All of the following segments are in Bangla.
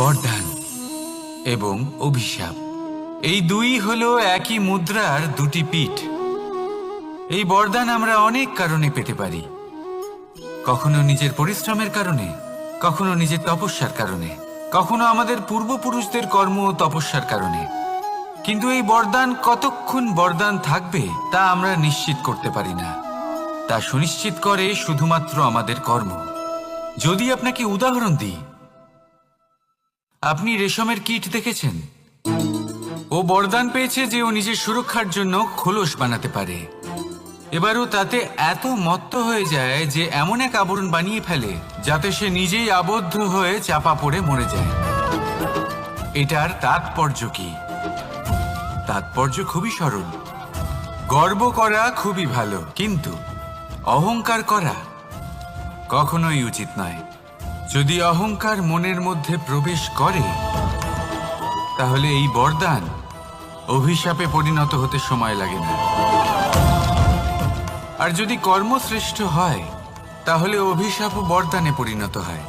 বরদান এবং অভিশাপ। এই দুই হলো একই মুদ্রার দুটি পিঠ। এই বরদান আমরা অনেক কারণে পেতে পারি। কখনো নিজের পরিশ্রমের কারণে, কখনো নিজের তপস্যার কারণে, কখনো আমাদের পূর্বপুরুষদের কর্ম ও তপস্যার কারণে। কিন্তু এই বরদান কতক্ষণ বরদান থাকবে তা আমরা নিশ্চিত করতে পারি না। তা সুনিশ্চিত করে শুধুমাত্র আমাদের কর্ম। যদি আপনাকে উদাহরণ দিই আপনি রেশমের কিট দেখেছেন? ও বরদান পেয়েছে যে ও নিজের সুরক্ষার জন্য খোলস বানাতে পারে। এবারও তাতে এত মত্ত হয়ে যায় যে এমন এক আবরণ বানিয়ে ফেলে, যাতে সে নিজেই আবদ্ধ হয়ে চাপা পড়ে মরে যায়। এটার তাৎপর্য কি? তাৎপর্য খুবই সরল। গর্ব করা খুবই ভালো, কিন্তু অহংকার করা কখনোই উচিত নয়। যদি অহংকার মনের মধ্যে প্রবেশ করে, তাহলে এই বরদান অভিশাপে পরিণত হতে সময় লাগে না। আর যদি কর্মশ্রেষ্ঠ হয়, তাহলে অভিশাপ বরদানে পরিণত হয়।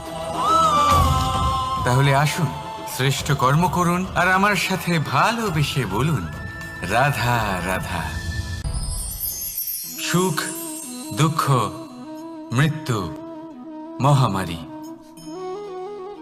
তাহলে আসুন, শ্রেষ্ঠ কর্ম করুন, আর আমার সাথে ভালোবেসে বলুন, রাধা রাধা। সুখ, দুঃখ, মৃত্যু, মহামারী।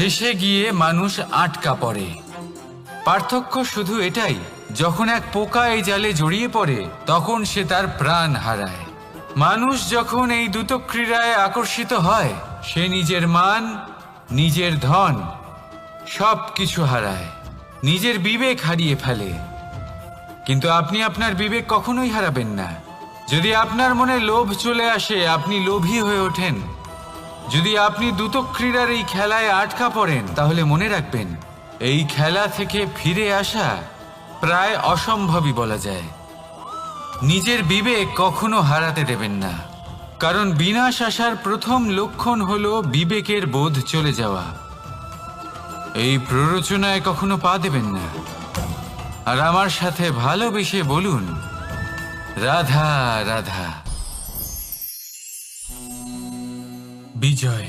শেষে গিয়ে মানুষ আটকা পড়ে। পার্থক্য শুধু এটাই, যখন এক পোকা এই জালে জড়িয়ে পড়ে, তখন সে তার প্রাণ হারায়। মানুষ যখন এই দ্রুত ক্রীড়ায় আকর্ষিত হয়, সে নিজের মান, নিজের ধন সব কিছু হারায়, নিজের বিবেক হারিয়ে ফেলে। কিন্তু আপনি আপনার বিবেক কখনোই হারাবেন না। যদি আপনার মনে লোভ চলে আসে, আপনি লোভী হয়ে ওঠেন। যদি আপনি দ্রুত ক্রীড়ার এই খেলায় আটকা পড়েন, তাহলে মনে রাখবেন, এই খেলা থেকে ফিরে আসা প্রায় অসম্ভবই বলা যায়। নিজের বিবেক কখনো হারাতে দেবেন না। কারণ বিনাশ আসার প্রথম লক্ষণ হল বিবেকের বোধ চলে যাওয়া। এই প্ররোচনায় কখনো পা দেবেন না। আর আমার সাথে ভালোবেসে বলুন, রাধা রাধা। বিজয়।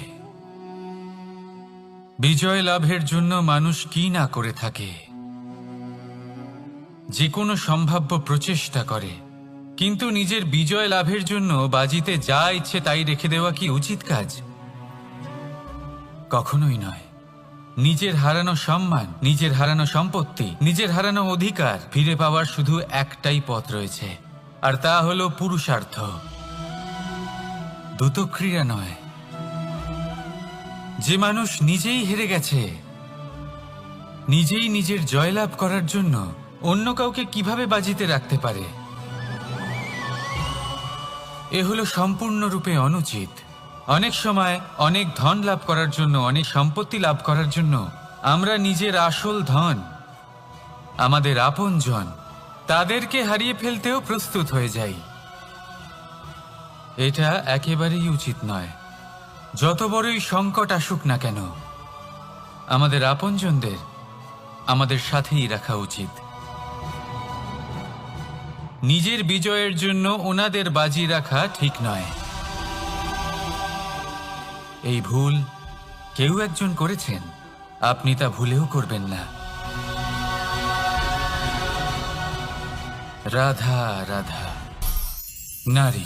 বিজয় লাভের জন্য মানুষ কি না করে থাকে? যে কোনো সম্ভাব্য প্রচেষ্টা করে। কিন্তু নিজের বিজয় লাভের জন্য বাজিতে যা ইচ্ছে তাই রেখে দেওয়া কি উচিত কাজ? কখনোই নয়। নিজের হারানো সম্মান, নিজের হারানো সম্পত্তি, নিজের হারানো অধিকার ফিরে পাওয়ার শুধু একটাই পথ রয়েছে। আর তা হলো পুরুষার্থ। দ্রুতক্রিয়া নয়। যে মানুষ নিজেই হেরে গেছে, নিজেই নিজের জয়লাভ করার জন্য অন্য কাউকে কীভাবে বাজিতে রাখতে পারে? এ হলো সম্পূর্ণরূপে অনুচিত। অনেক সময় অনেক ধন লাভ করার জন্য, অনেক সম্পত্তি লাভ করার জন্য আমরা নিজের আসল ধন, আমাদের আপনজন, তাদেরকে হারিয়ে ফেলতেও প্রস্তুত হয়ে যাই। এটা একেবারেই উচিত নয়। যত বড়ই সংকট আসুক না কেন, আমাদের আপনজনদের আমাদের সাথেই রাখা উচিত। নিজের বিজয়ের জন্য ওনাদের বাজি রাখা ঠিক নয়। এই ভুল কেউ একজন করেছেন, আপনি তা ভুলেও করবেন না। রাধা রাধা, নারী।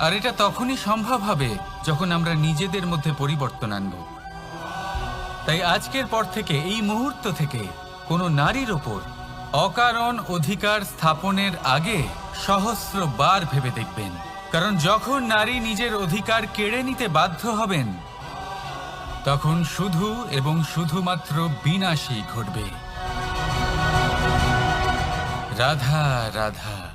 আর এটা তখনই সম্ভব হবে যখন আমরা নিজেদের মধ্যে পরিবর্তন আনব। তাই আজকের পর থেকে এই মুহূর্ত থেকে কোনো নারীর ওপর অকারণ অধিকার স্থাপনের আগে সহস্র বার ভেবে দেখবেন। কারণ যখন নারী নিজের অধিকার কেড়ে নিতে বাধ্য হবেন, তখন শুধু এবং শুধুমাত্র বিনাশই ঘটবে। রাধা রাধা।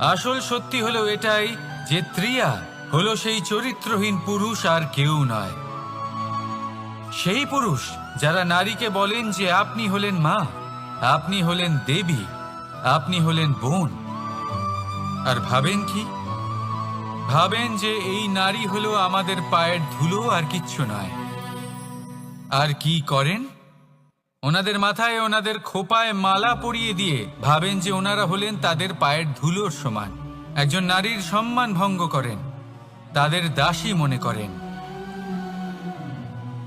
আসল সত্যি হলো এটাই যে ত্রিয়া হলো সেই চরিত্রহীন পুরুষ আর কেউ নয়। সেই পুরুষ যারা নারীকে বলেন যে আপনি হলেন মা, আপনি হলেন দেবী, আপনি হলেন বোন। আর ভাবেন কি? ভাবেন যে এই নারী হলো আমাদের পায়ের ধুলো আর কিচ্ছু নয়। আর কি করেন? ওনাদের মাথায় ওনাদের খোপায় মালা পরিয়ে দিয়ে ভাবেন যে ওনারা হলেন তাদের পায়ের ধুলোর সমান। একজন নারীর সম্মান ভঙ্গ করেন, তাদের দাসী মনে করেন।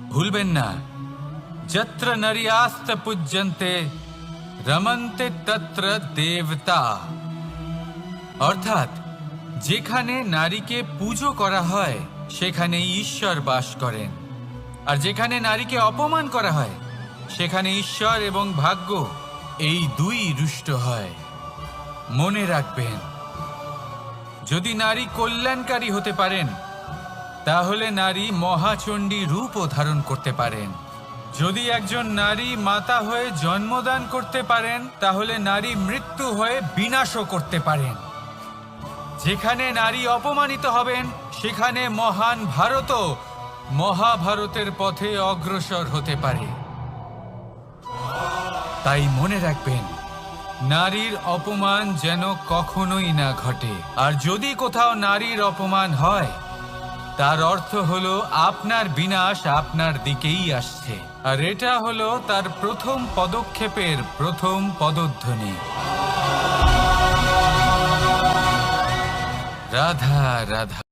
ভুলবেন না, যত্র নারী আস্ত পূজ্যন্তে, রমন্তে তত্র দেবতা। অর্থাৎ, যেখানে নারীকে পুজো করা হয় সেখানে ঈশ্বর বাস করেন। আর যেখানে নারীকে অপমান করা হয় সেখানে ঈশ্বর এবং ভাগ্য এই দুই রুষ্ট হয়। মনে রাখবেন, যদি নারী কল্যাণকারী হতে পারেন, তাহলে নারী মহাচণ্ডী রূপও ধারণ করতে পারেন। যদি একজন নারী মাতা হয়ে জন্মদান করতে পারেন, তাহলে নারী মৃত্যু হয়ে বিনাশও করতে পারেন। যেখানে নারী অপমানিত হবেন, সেখানে মহান ভারতও মহাভারতের পথে অগ্রসর হতে পারে। তাই মনে রাখবেন, নারীর অপমান যেন কখনোই না ঘটে। আর যদি কোথাও নারীর অপমান হয়, তার অর্থ হলো আপনার বিনাশ আপনার দিকেই আসছে। আর এটা হলো তার প্রথম পদক্ষেপের প্রথম পদধ্বনি। রাধা রাধা।